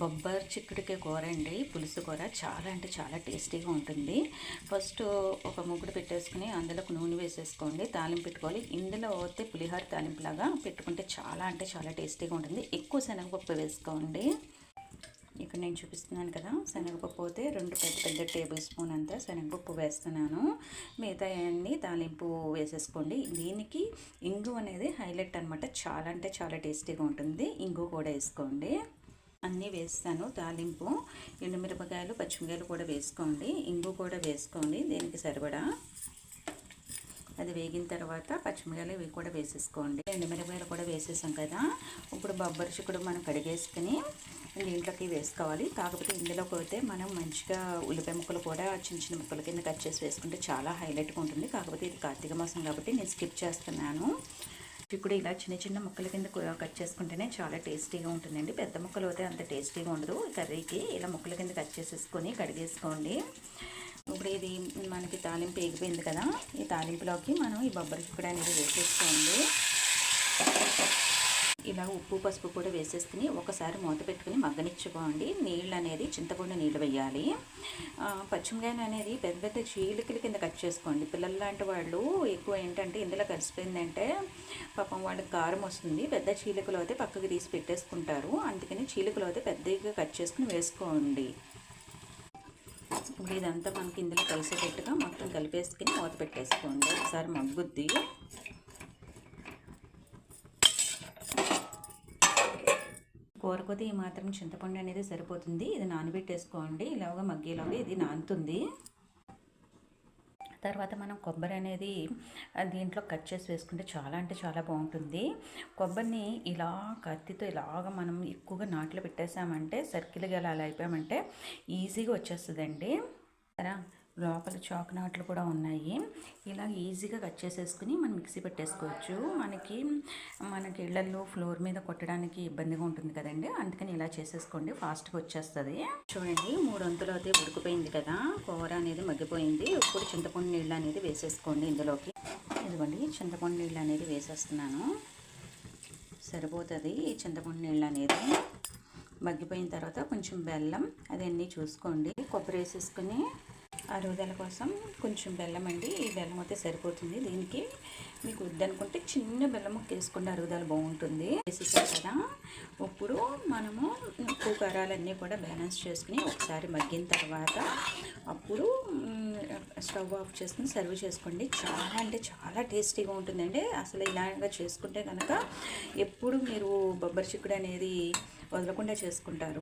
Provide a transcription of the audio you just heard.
బొబ్బర్ చిక్కుడికాయ కూర అండి. పులుసు కూర చాలా అంటే చాలా టేస్టీగా ఉంటుంది. ఫస్ట్ ఒక ముగ్గుడు పెట్టేసుకుని అందులో నూనె వేసేసుకోండి. తాలింపు పెట్టుకోవాలి. ఇందులో అయితే పులిహోర తాలింపులాగా పెట్టుకుంటే చాలా అంటే చాలా టేస్టీగా ఉంటుంది. ఎక్కువ శనగపప్పు వేసుకోండి. ఇక్కడ నేను చూపిస్తున్నాను కదా శనగపప్పు అయితే రెండు పెద్ద పెద్ద టేబుల్ స్పూన్ అంతా శనగపప్పు వేస్తున్నాను. మిగతా అన్ని తాలింపు వేసేసుకోండి. దీనికి ఇంగు అనేది హైలైట్ అనమాట చాలా అంటే చాలా టేస్టీగా ఉంటుంది. ఇంగు కూడా వేసుకోండి. అన్నీ వేస్తాను తాలింపు ఎండుమిరపకాయలు పచ్చిమిరపకాయలు కూడా వేసుకోండి. ఇంగు కూడా వేసుకోండి దీనికి సరిపడా. అది వేగిన తర్వాత పచ్చిమిరపకాయలు ఇవి కూడా వేసేసుకోండి. ఎండుమిరపకాయలు కూడా వేసేసాం కదా. ఇప్పుడు బొబ్బరి చిక్కుడు మనం కడిగేసుకుని దీంట్లోకి వేసుకోవాలి. కాకపోతే ఇందులోకి అయితే మనం మంచిగా ఉల్లిపాయ ముక్కలు కూడా చిన్న చిన్న ముక్కల కింద కట్ చేసి వేసుకుంటే చాలా హైలైట్గా ఉంటుంది. కాకపోతే ఇది కార్తీక మాసం కాబట్టి నేను స్కిప్ చేస్తున్నాను. ఇప్పుడు ఇలా చిన్న చిన్న ముక్కల కింద కట్ చేసుకుంటేనే చాలా టేస్టీగా ఉంటుందండి. పెద్ద ముక్కలు అయితే అంత టేస్టీగా ఉండదు. కర్రీకి ఇలా ముక్కల కింద కట్ చేసేసుకొని కడిగేసుకోండి. ఇప్పుడు ఇది మనకి తాలింపు ఎగిపోయింది కదా ఈ తాలింపులోకి మనం ఈ బొబ్బరి చిక్కుడు అనేది వేసేసుకోండి. ఇలా ఉప్పు పసుపు కూడా వేసేసుకుని ఒకసారి మూత పెట్టుకుని మగ్గనిచ్చుకోండి. నీళ్ళు అనేది చింతపండు నీళ్ళు వేయాలి. ఆ, పచ్చిమిరకాయలు అనేది పెద్ద పెద్ద చీలికల కింద కట్ చేసుకోండి. పిల్లలు లాంటి వాళ్ళు ఎక్కువ ఏంటంటే ఇందులో కలిసిపోయిందంటే పాపం వాళ్ళకి కారం వస్తుంది. పెద్ద చీలికలు అయితే పక్కకి తీసి పెట్టేసుకుంటారు. అందుకని చీలికలు అయితే పెద్దగా కట్ చేసుకుని వేసుకోండి. ఇప్పుడు ఇదంతా మనకి ఇందులో కలిసేటట్టుగా మొత్తం కలిపేసుకుని మూత పెట్టేసుకోండి. ఒకసారి మగ్గుద్ది. కూరకొద్ది ఈ మాత్రం చింతపండు అనేది సరిపోతుంది. ఇది నానబెట్టేసుకోండి. ఇలాగా మగ్గేలాగా ఇది నానుతుంది. తర్వాత మనం కొబ్బరి అనేది దీంట్లో కట్ చేసి వేసుకుంటే చాలా అంటే చాలా బాగుంటుంది. కొబ్బరిని ఇలా కత్తితో ఇలాగ మనం ఎక్కువగా నాట్లు పెట్టేసామంటే సర్కిల్గా ఎలా అలా అయిపోయామంటే ఈజీగా వచ్చేస్తుందండి. సరే లోపల చాక్నాట్లు కూడా ఉన్నాయి. ఇలా ఈజీగా కట్ చేసేసుకుని మనం మిక్సీ పెట్టేసుకోవచ్చు. మనకి మనకి ఇళ్ళలో ఫ్లోర్ మీద కొట్టడానికి ఇబ్బందిగా ఉంటుంది కదండి. అందుకని ఇలా చేసేసుకోండి. ఫాస్ట్గా వచ్చేస్తుంది. చూడండి మూడు వంతులు అయితే ఉడికిపోయింది కదా. కూర అనేది మగ్గిపోయింది. ఇప్పుడు చింతపండు నీళ్ళు అనేది వేసేసుకోండి ఇందులోకి. ఇదిగోండి చింతపండు నీళ్ళు అనేది వేసేస్తున్నాను. సరిపోతుంది ఈ చింతపండు నీళ్ళు అనేది. మగ్గిపోయిన తర్వాత కొంచెం బెల్లం అదన్నీ చూసుకోండి. కొబ్బరి వేసేసుకుని అరుగుదల కోసం కొంచెం బెల్లం అండి. ఈ బెల్లం అయితే సరిపోతుంది. దీనికి మీకు వద్దనుకుంటే చిన్న బెల్లం ముక్క అరుగుదల బాగుంటుంది. వేసేసాం కదా. ఇప్పుడు మనము ఉప్పు కారాలన్నీ కూడా బ్యాలెన్స్ చేసుకుని ఒకసారి మగ్గిన తర్వాత అప్పుడు స్టవ్ ఆఫ్ చేసుకుని సర్వ్ చేసుకోండి. చాలా అంటే చాలా టేస్టీగా ఉంటుందండి. అసలు ఇలాగా చేసుకుంటే కనుక ఎప్పుడు మీరు బొబ్బరి చిక్కుడు అనేది వదలకుండా చేసుకుంటారు.